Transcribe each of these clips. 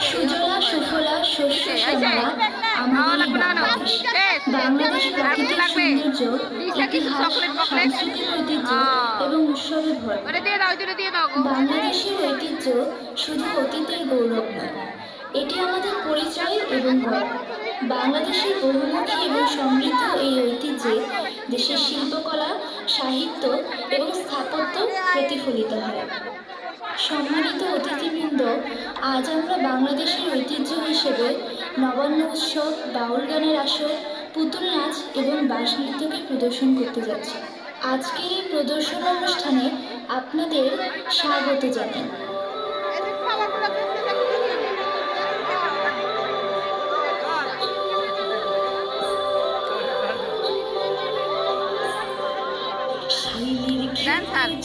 সুজলা সুফলা শস্য শ্যামলা আমাদের বাংলাদেশ বাংলাদেশ প্রাকৃতিক সৌন্দর্য ইতিহাস সাংস্কৃতিক ঐতিহ্য এবং উৎসবে ভরা বাংলাদেশের ঐতিহ্য শুধু অতীতের গৌরব নয় এটি আমাদের পরিচয় এবং গর্ব বাংলাদেশের বহুমুখী এবং সমৃদ্ধ এই ঐতিহ্যে দেশের শিল্পকলা সাহিত্য এবং স্থাপত্য প্রতিফলিত হয় সম্মানিত অতিথিবৃন্দ আজ আমরা বাংলাদেশের ঐতিহ্য হিসেবে নবান্ন উৎসব, বাউল গানের আসর, পুতুল নাচ এবং বাঁশ নৃত্যকে প্রদর্শন করতে যাচ্ছি। আজকের এই প্রদর্শন অনুষ্ঠানে আপনাদের স্বাগত জানাই।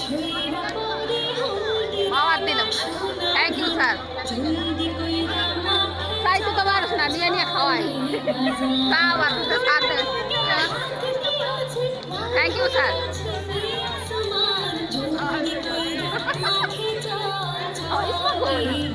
দেন চাইতে তো পারস না নিয়ে নিয়ে খাওয়াই। তা দুটো স্যার থ্যাংক ইউ স্যার আ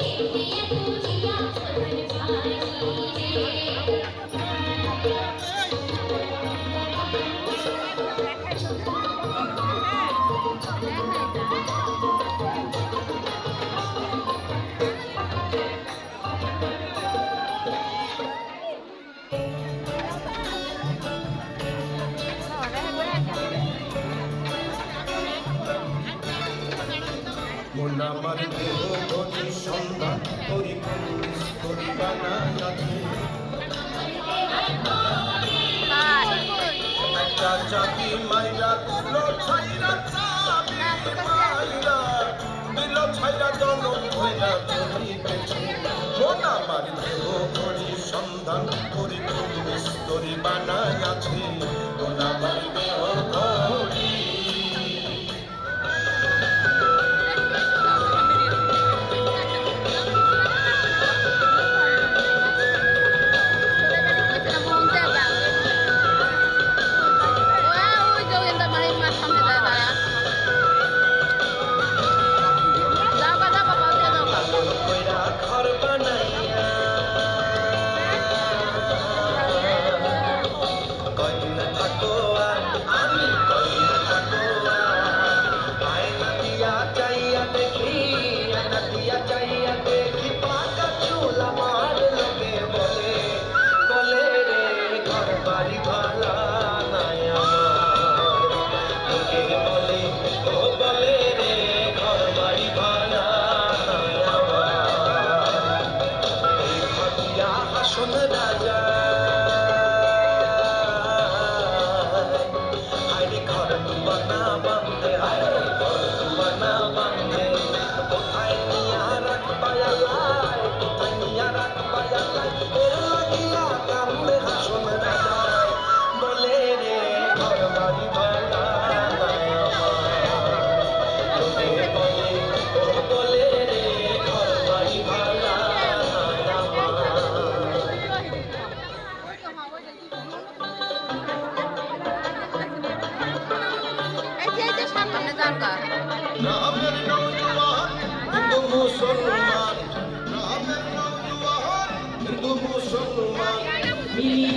আমার দেহ গতি সন্ধান করি করি বানানাথে একটা চাবি মাইরা, দিল ছাইরা চাবি মাইরা দিল ছাইরা জনম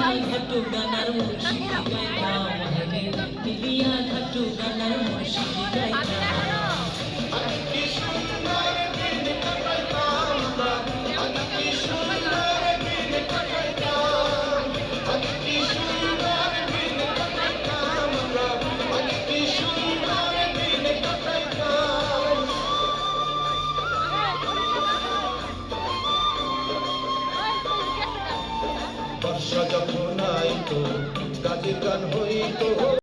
I have to go gaya, gaya, gaya, gaya, gaya, gaya, gaya, gaya, gaya, gaya, gaya, gaya, gaya, gaya, গাছের গান হইত।